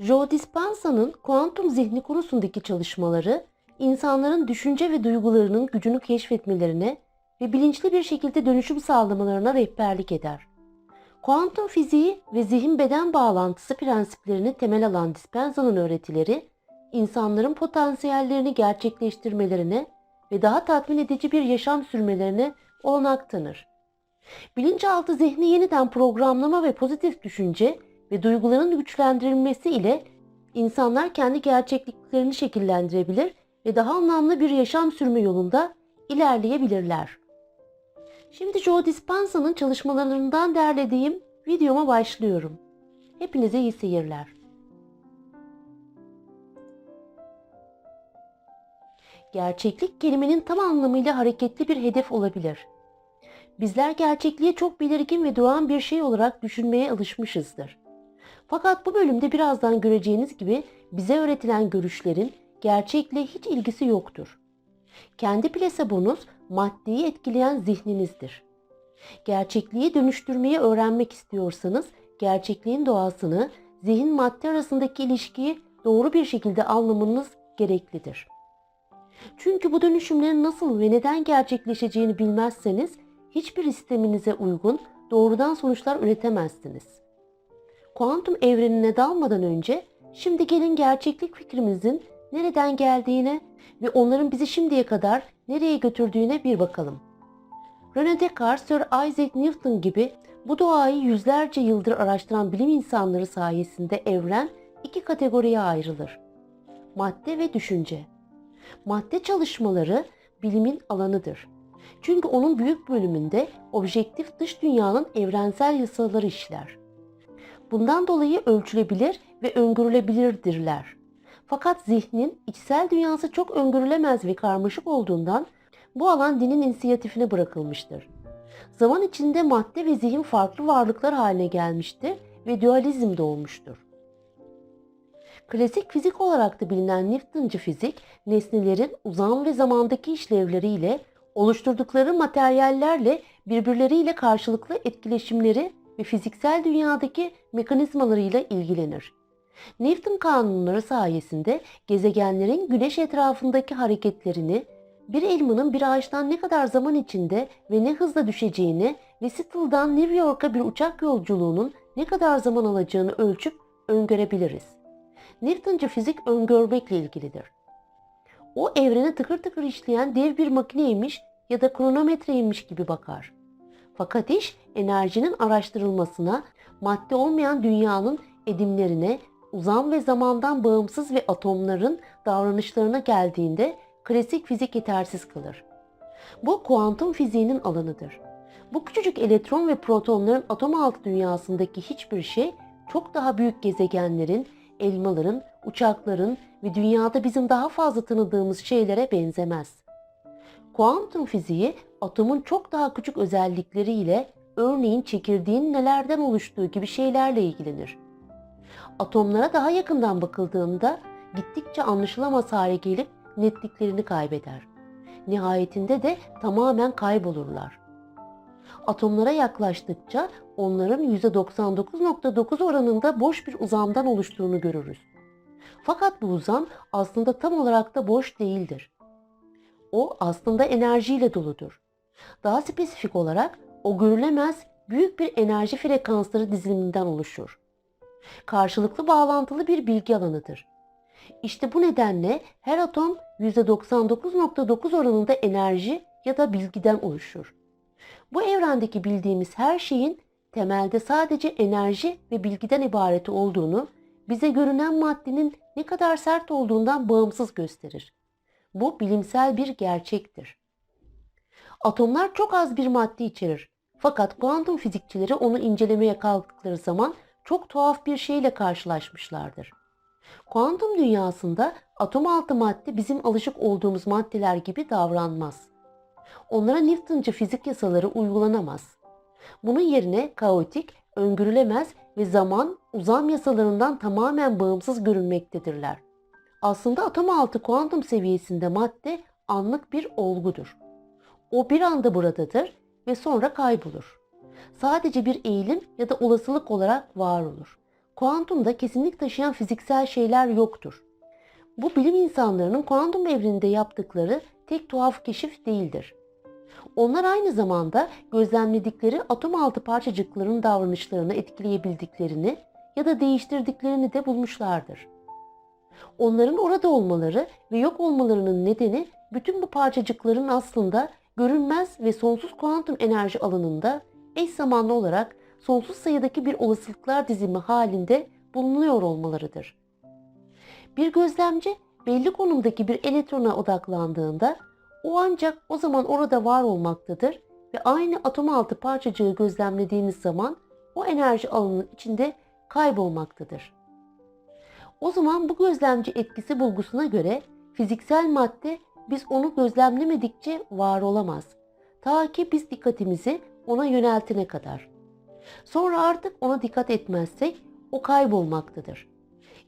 Joe Dispenza'nın kuantum zihni konusundaki çalışmaları insanların düşünce ve duygularının gücünü keşfetmelerine ve bilinçli bir şekilde dönüşüm sağlamalarına rehberlik eder. Kuantum fiziği ve zihin beden bağlantısı prensiplerini temel alan Dispenza'nın öğretileri, insanların potansiyellerini gerçekleştirmelerine ve daha tatmin edici bir yaşam sürmelerine olanak tanır. Bilinçaltı zihni yeniden programlama ve pozitif düşünce ve duyguların güçlendirilmesi ile insanlar kendi gerçekliklerini şekillendirebilir ve daha anlamlı bir yaşam sürme yolunda ilerleyebilirler. Şimdi Joe Dispenza'nın çalışmalarından derlediğim videoma başlıyorum. Hepinize iyi seyirler. Gerçeklik kelimenin tam anlamıyla hareketli bir hedef olabilir. Bizler gerçekliği çok belirgin ve doğan bir şey olarak düşünmeye alışmışızdır. Fakat bu bölümde birazdan göreceğiniz gibi bize öğretilen görüşlerin gerçekle hiç ilgisi yoktur. Kendi plasebonuz maddeyi etkileyen zihninizdir. Gerçekliği dönüştürmeyi öğrenmek istiyorsanız gerçekliğin doğasını, zihin madde arasındaki ilişkiyi doğru bir şekilde anlamanız gereklidir. Çünkü bu dönüşümlerin nasıl ve neden gerçekleşeceğini bilmezseniz hiçbir isteminize uygun doğrudan sonuçlar üretemezsiniz. Kuantum evrenine dalmadan önce şimdi gelin gerçeklik fikrimizin nereden geldiğine ve onların bizi şimdiye kadar nereye götürdüğüne bir bakalım. René Descartes, Sir Isaac Newton gibi bu doğayı yüzlerce yıldır araştıran bilim insanları sayesinde evren iki kategoriye ayrılır. Madde ve düşünce. Madde çalışmaları bilimin alanıdır. Çünkü onun büyük bölümünde objektif dış dünyanın evrensel yasaları işler. Bundan dolayı ölçülebilir ve öngörülebilirdirler. Fakat zihnin içsel dünyası çok öngörülemez ve karmaşık olduğundan bu alan dinin inisiyatifine bırakılmıştır. Zaman içinde madde ve zihin farklı varlıklar haline gelmiştir ve dualizm doğmuştur. Klasik fizik olarak da bilinen Newtoncu fizik, nesnelerin uzam ve zamandaki işlevleriyle, oluşturdukları materyallerle birbirleriyle karşılıklı etkileşimleri ve fiziksel dünyadaki mekanizmalarıyla ilgilenir. Newton kanunları sayesinde gezegenlerin güneş etrafındaki hareketlerini, bir elmanın bir ağaçtan ne kadar zaman içinde ve ne hızla düşeceğini ve Seattle'dan New York'a bir uçak yolculuğunun ne kadar zaman alacağını ölçüp öngörebiliriz. Newtoncu fizik öngörmekle ilgilidir. O evrene tıkır tıkır işleyen dev bir makineymiş ya da kronometreymiş gibi bakar. Fakat iş enerjinin araştırılmasına, madde olmayan dünyanın edimlerine, uzam ve zamandan bağımsız ve atomların davranışlarına geldiğinde klasik fizik yetersiz kalır. Bu kuantum fiziğinin alanıdır. Bu küçücük elektron ve protonların atom altı dünyasındaki hiçbir şey çok daha büyük gezegenlerin, elmaların, uçakların ve dünyada bizim daha fazla tanıdığımız şeylere benzemez. Kuantum fiziği atomun çok daha küçük özellikleriyle örneğin çekirdeğin nelerden oluştuğu gibi şeylerle ilgilenir. Atomlara daha yakından bakıldığında gittikçe anlaşılamaz hale gelip netliklerini kaybeder. Nihayetinde de tamamen kaybolurlar. Atomlara yaklaştıkça onların %99.9 oranında boş bir uzamdan oluştuğunu görürüz. Fakat bu uzam aslında tam olarak da boş değildir. O aslında enerjiyle doludur. Daha spesifik olarak o görülemez büyük bir enerji frekansları diziliminden oluşur. Karşılıklı bağlantılı bir bilgi alanıdır. İşte bu nedenle her atom %99.9 oranında enerji ya da bilgiden oluşur. Bu evrendeki bildiğimiz her şeyin temelde sadece enerji ve bilgiden ibaret olduğunu bize görünen maddenin ne kadar sert olduğundan bağımsız gösterir. Bu bilimsel bir gerçektir. Atomlar çok az bir madde içerir. Fakat kuantum fizikçileri onu incelemeye kalktıkları zaman çok tuhaf bir şeyle karşılaşmışlardır. Kuantum dünyasında atom altı madde bizim alışık olduğumuz maddeler gibi davranmaz. Onlara Newtoncu fizik yasaları uygulanamaz. Bunun yerine kaotik, öngörülemez ve zaman uzam yasalarından tamamen bağımsız görünmektedirler. Aslında atom altı kuantum seviyesinde madde anlık bir olgudur. O bir anda buradadır ve sonra kaybolur. Sadece bir eğilim ya da olasılık olarak var olur. kuantumda kesinlik taşıyan fiziksel şeyler yoktur. Bu bilim insanlarının kuantum evreninde yaptıkları tek tuhaf keşif değildir. Onlar aynı zamanda gözlemledikleri atom altı parçacıkların davranışlarını etkileyebildiklerini ya da değiştirdiklerini de bulmuşlardır. Onların orada olmaları ve yok olmalarının nedeni bütün bu parçacıkların aslında görünmez ve sonsuz kuantum enerji alanında eş zamanlı olarak sonsuz sayıdaki bir olasılıklar dizimi halinde bulunuyor olmalarıdır. Bir gözlemci belli konumdaki bir elektrona odaklandığında o ancak o zaman orada var olmaktadır ve aynı atom altı parçacığı gözlemlediğiniz zaman o enerji alanının içinde kaybolmaktadır. O zaman bu gözlemci etkisi bulgusuna göre fiziksel madde biz onu gözlemlemedikçe var olamaz. Ta ki biz dikkatimizi ona yöneltene kadar. Sonra artık ona dikkat etmezsek o kaybolmaktadır.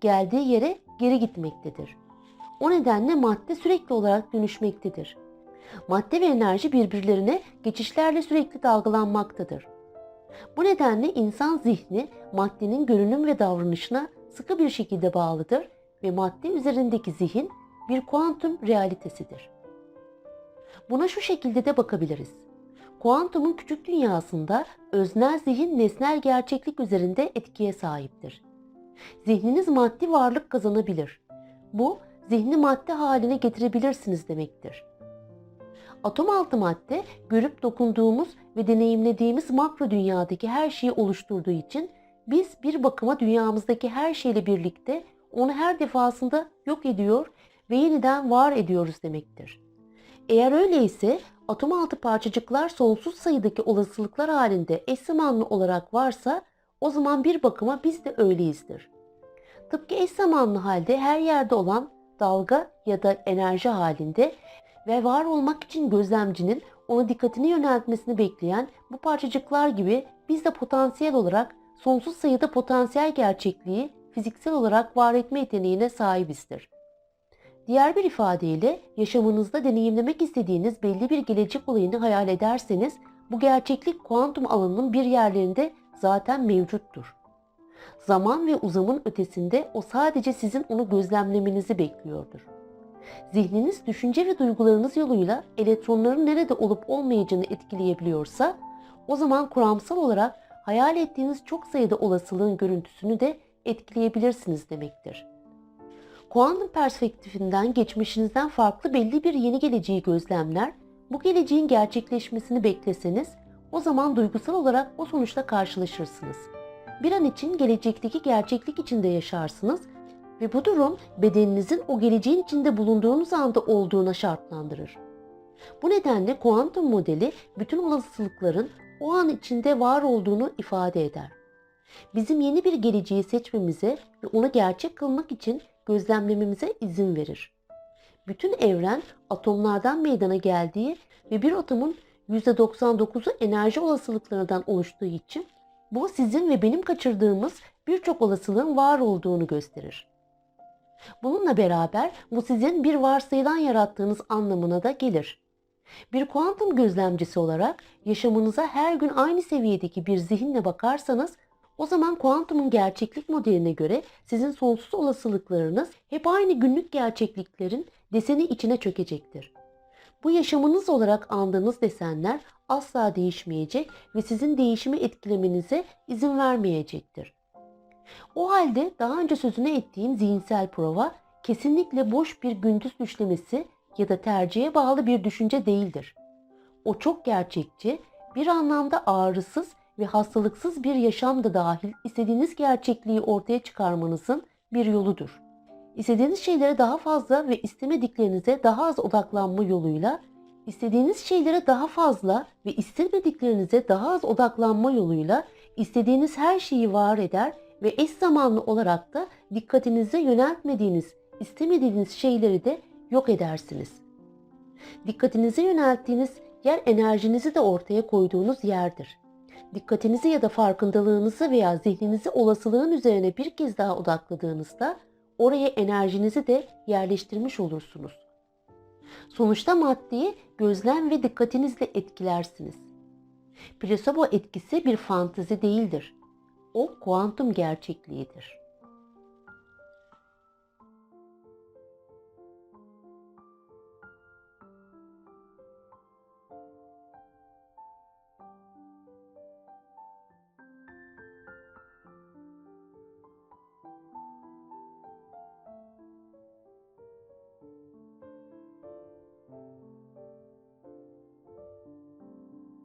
Geldiği yere geri gitmektedir. O nedenle madde sürekli olarak dönüşmektedir. Madde ve enerji birbirlerine geçişlerle sürekli dalgalanmaktadır. Bu nedenle insan zihni maddenin görünüm ve davranışına sıkı bir şekilde bağlıdır ve madde üzerindeki zihin bir kuantum realitesidir. Buna şu şekilde de bakabiliriz. Kuantumun küçük dünyasında öznel zihin nesnel gerçeklik üzerinde etkiye sahiptir. Zihniniz maddi varlık kazanabilir. Bu zihni madde haline getirebilirsiniz demektir. Atom altı madde görüp dokunduğumuz ve deneyimlediğimiz makro dünyadaki her şeyi oluşturduğu için biz bir bakıma dünyamızdaki her şeyle birlikte onu her defasında yok ediyor ve yeniden var ediyoruz demektir. Eğer öyleyse atom altı parçacıklar sonsuz sayıdaki olasılıklar halinde eş zamanlı olarak varsa o zaman bir bakıma biz de öyleyizdir. Tıpkı eş zamanlı halde her yerde olan dalga ya da enerji halinde ve var olmak için gözlemcinin ona dikkatini yöneltmesini bekleyen bu parçacıklar gibi biz de potansiyel olarak sonsuz sayıda potansiyel gerçekliği fiziksel olarak var etme yeteneğine sahibizdir. Diğer bir ifadeyle yaşamınızda deneyimlemek istediğiniz belli bir gelecek olayını hayal ederseniz bu gerçeklik kuantum alanının bir yerlerinde zaten mevcuttur. Zaman ve uzamın ötesinde o sadece sizin onu gözlemlemenizi bekliyordur. Zihniniz düşünce ve duygularınız yoluyla elektronların nerede olup olmayacağını etkileyebiliyorsa o zaman kuramsal olarak hayal ettiğiniz çok sayıda olasılığın görüntüsünü de etkileyebilirsiniz demektir. Kuantum perspektifinden geçmişinizden farklı belli bir yeni geleceği gözlemler, bu geleceğin gerçekleşmesini bekleseniz o zaman duygusal olarak o sonuçla karşılaşırsınız. Bir an için gelecekteki gerçeklik içinde yaşarsınız ve bu durum bedeninizin o geleceğin içinde bulunduğunuz anda olduğuna şartlandırır. Bu nedenle kuantum modeli bütün olasılıkların o an içinde var olduğunu ifade eder. Bizim yeni bir geleceği seçmemize ve onu gerçek kılmak için gözlemlememize izin verir. Bütün evren atomlardan meydana geldiği ve bir atomun %99'u enerji olasılıklarından oluştuğu için bu sizin ve benim kaçırdığımız birçok olasılığın var olduğunu gösterir. Bununla beraber bu sizin bir varsayılan yarattığınız anlamına da gelir. Bir kuantum gözlemcisi olarak yaşamınıza her gün aynı seviyedeki bir zihinle bakarsanız o zaman kuantumun gerçeklik modeline göre sizin sonsuz olasılıklarınız hep aynı günlük gerçekliklerin deseni içine çökecektir. Bu yaşamınız olarak andığınız desenler asla değişmeyecek ve sizin değişimi etkilemenize izin vermeyecektir. O halde daha önce sözünü ettiğim zihinsel prova kesinlikle boş bir gündüz düşlemesi ya da tercihe bağlı bir düşünce değildir. O çok gerçekçi, bir anlamda ağrısız ve hastalıksız bir yaşam da dahil istediğiniz gerçekliği ortaya çıkarmanızın bir yoludur. İstediğiniz şeylere daha fazla ve istemediklerinize daha az odaklanma yoluyla, istediğiniz şeylere daha fazla ve istemediklerinize daha az odaklanma yoluyla istediğiniz her şeyi var eder ve eş zamanlı olarak da dikkatinize yöneltmediğiniz, istemediğiniz şeyleri de yok edersiniz. Dikkatinizi yönelttiğiniz yer enerjinizi de ortaya koyduğunuz yerdir. Dikkatinizi ya da farkındalığınızı veya zihninizi olasılığın üzerine bir kez daha odakladığınızda oraya enerjinizi de yerleştirmiş olursunuz. Sonuçta maddeyi gözlem ve dikkatinizle etkilersiniz. Plasebo etkisi bir fantezi değildir. O kuantum gerçekliğidir.